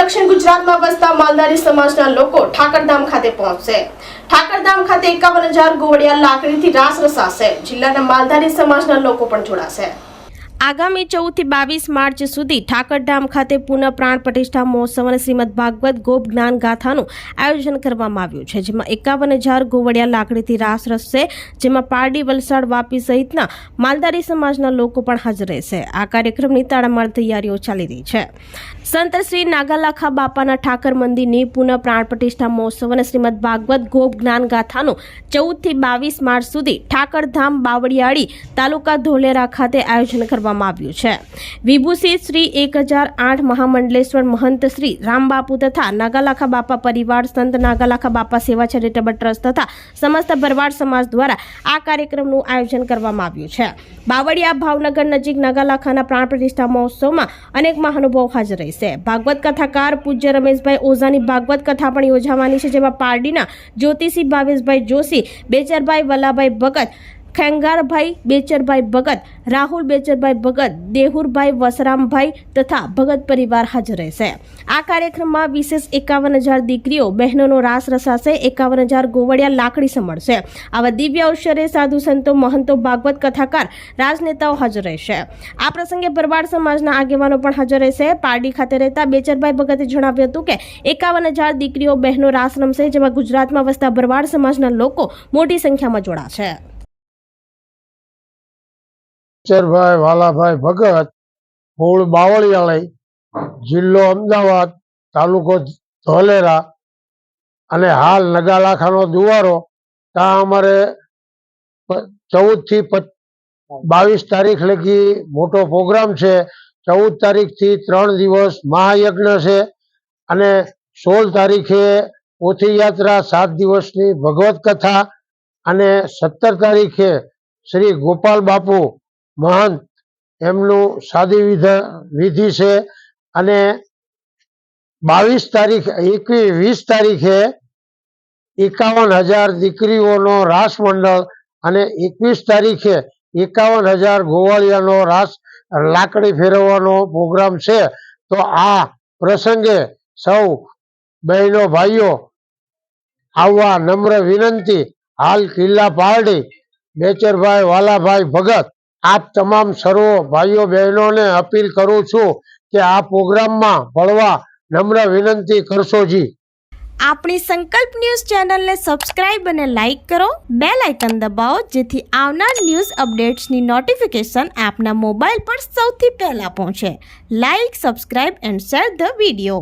દક્ષિણ ગુજરાતમાં વસતા માલધારી સમાજના લોકો ઠાકરધામ ખાતે પહોંચશે. ઠાકરધામ ખાતે એકાવન હજાર ગોવડિયા લાકડીથી રાસ રસાશે. જિલ્લાના માલધારી સમાજના લોકો પણ જોડાશે. આગામી ચૌદથી બાવીસ માર્ચ સુધી ઠાકરધામ ખાતે પુનઃ પ્રાણ પ્રતિષ્ઠા મહોત્સવ અને શ્રીમદ ભાગવત ગોપ જ્ઞાન ગાથાનું આયોજન કરવામાં આવ્યું છે. જેમાં એકાવન હજાર ગોવડિયા લાકડીથી રાસ રસશે જેમાં પારડી, વલસાડ, વાપી સહિતના માલધારી સમાજના લોકો પણ હાજર રહેશે. આ કાર્યક્રમની તાળામાળ તૈયારીઓ ચાલી રહી છે. સંત શ્રી નાગાલાખા બાપાના ઠાકર મંદિરની પુનઃ પ્રાણ પ્રતિષ્ઠા મહોત્સવ અને શ્રીમદ ભાગવત ગોપ જ્ઞાન ગાથાનું ચૌદથી બાવીસ માર્ચ સુધી ઠાકરધામ બાવળિયાળી તાલુકા ધોલેરા ખાતે આયોજન કરવામાં આવ્યું છે. વિભૂષિત શ્રી એક હજાર આઠ મહામંડલેશ્વર મહંત શ્રી રામબાપુ તથા નાગાલાખા બાપા પરિવાર સંત નાગાલાખા બાપા સેવા ચેરિટેબલ ટ્રસ્ટ તથા સમસ્ત ભરવાડ સમાજ દ્વારા આ કાર્યક્રમનું આયોજન કરવામાં આવ્યું છે. બાવળિયા ભાવનગર નજીક નાગાલાખાના પ્રાણ પ્રતિષ્ઠા મહોત્સવમાં અનેક મહાનુભાવો હાજર રહેશે. ભાગવત કથાકાર પૂજ્ય રમેશભાઈ ઓઝાની ભાગવત કથા પણ યોજાવાની છે, જેમાં પારડીના જ્યોતિષી ભાવેશભાઈ જોશી, બેચરભાઈ વલ્લાભાઈ ભગત ખેંગારભાઈ, બેચરભાઈ ભગત, રાહુલ, બેચરભાઈ ભગત, દેહુરભાઈ, વસરામભાઈ તથા ભગત પરિવાર હાજર રહેશે. આ કાર્યક્રમમાં વિશેષ એકાવન હજાર દીકરીઓ, બહેનોનો રાસ રસાશે, એકાવન હજાર ગોવડિયા લાકડી સમળશે આવા દિવ્ય અવસરે સાધુ સંતો, મહંતો, ભાગવત કથાકાર, રાજનેતાઓ હાજર રહેશે. આ પ્રસંગે ભરવાડ સમાજના આગેવાનો પણ હાજર રહેશે. પારડી ખાતે રહેતા બેચરભાઈ ભગતે જણાવ્યું હતું કે, એકાવન હજાર દીકરીઓ, બહેનો રાસ રમશે, જેમાં ગુજરાતમાં વસતા ભરવાડ સમાજના લોકો મોટી સંખ્યામાં જોડાશે. ચરભાઈ વાલાભાઈ ભગત, મૂળ બાવળિયાળી જિલ્લો અમદાવાદ, તાલુકો ધોલેરા અને હાલ નગાલાખાનો દુવારો ત્યાં અમારે ચૌદથી બાવીસ તારીખ લગી મોટો પ્રોગ્રામ છે. ચૌદ તારીખથી ત્રણ દિવસ મહાયજ્ઞ છે અને સોળ તારીખે પોથી યાત્રા સાત દિવસની ભગવત કથા અને સત્તર તારીખે શ્રી ગોપાલ બાપુ મહંત. એમનું સાદી વિધા, વિધિ છે અને બાવીસ તારીખ એકવીસ વીસ તારીખે એકાવન હજાર દીકરીઓનો રાસ મંડળ અને એકવીસ તારીખે એકાવન હજાર ગોવાળિયાનો રાસ, લાકડી ફેરવવાનો પ્રોગ્રામ છે. તો આ પ્રસંગે સૌ બહેનો, ભાઈઓ આવવા નમ્ર વિનંતી. હાલ કિલ્લા પારડી બેચરભાઈ વાલાભાઈ ભગત આપ તમામ સર્વ ભાઈઓ બહેનોને અપીલ કરું છું કે આ પ્રોગ્રામમાં ભળવા નમ્ર વિનંતી કરશો જી. આપણી સંકલ્પ ન્યૂઝ ચેનલને સબસ્ક્રાઇબ અને લાઇક કરો બે લાઇકન દબાવો, જેથી આવનાર ન્યૂઝ અપડેટ્સની નોટિફિકેશન આપના મોબાઈલ પર સૌથી પહેલા પહોંચે. Like, subscribe and share the video.